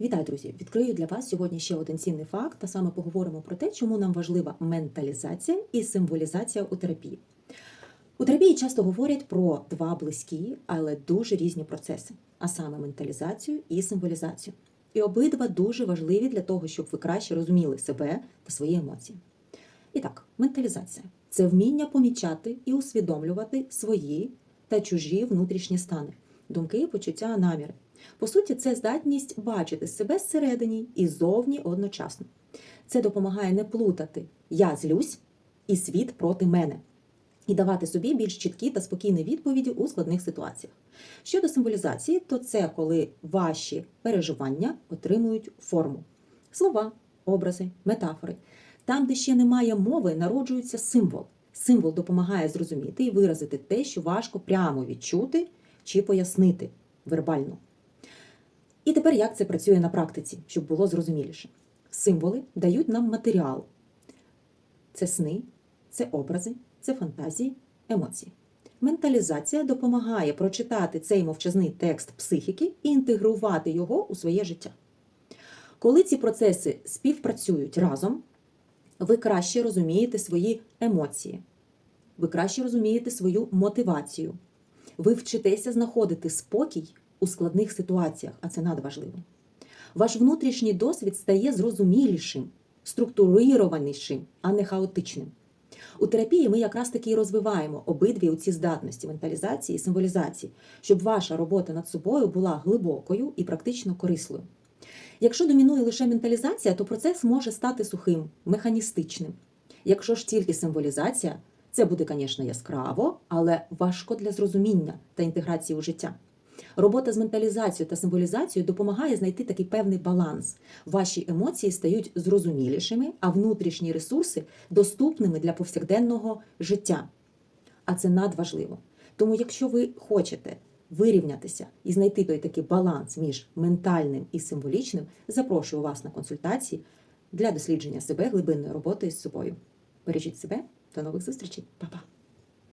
Вітаю, друзі! Відкрию для вас сьогодні ще один цінний факт, та саме поговоримо про те, чому нам важлива менталізація і символізація у терапії. У терапії часто говорять про два близькі, але дуже різні процеси, а саме менталізацію і символізацію. І обидва дуже важливі для того, щоб ви краще розуміли себе та свої емоції. І так, менталізація це вміння помічати і усвідомлювати свої та чужі внутрішні стани, думки, почуття, наміри. По суті, це здатність бачити себе зсередині і зовні одночасно. Це допомагає не плутати я злюсь і світ проти мене, і давати собі більш чіткі та спокійні відповіді у складних ситуаціях. Щодо символізації, то це коли ваші переживання отримують форму: слова, образи, метафори. Там, де ще немає мови, народжується символ. Символ допомагає зрозуміти і виразити те, що важко прямо відчути чи пояснити вербально. І тепер як це працює на практиці, щоб було зрозуміліше. Символи дають нам матеріал. Це сни, це образи, це фантазії, емоції. Менталізація допомагає прочитати цей мовчазний текст психіки і інтегрувати його у своє життя. Коли ці процеси співпрацюють разом, ви краще розумієте свої емоції, ви краще розумієте свою мотивацію, ви вчитеся знаходити спокій у складних ситуаціях, а це надважливо. Ваш внутрішній досвід стає зрозумілішим, структурованішим, а не хаотичним. У терапії ми якраз таки і розвиваємо обидві ці здатності менталізації і символізації, щоб ваша робота над собою була глибокою і практично корислою. Якщо домінує лише менталізація, то процес може стати сухим, механістичним. Якщо ж тільки символізація, це буде, звісно, яскраво, але важко для зрозуміння та інтеграції у життя. Робота з менталізацією та символізацією допомагає знайти такий певний баланс. Ваші емоції стають зрозумілішими, а внутрішні ресурси доступними для повсякденного життя. А це надважливо. Тому, якщо ви хочете вирівнятися і знайти той такий баланс між ментальним і символічним, запрошую вас на консультації для дослідження себе глибинної роботи з собою. Бережіть себе, до нових зустрічей, Па-па!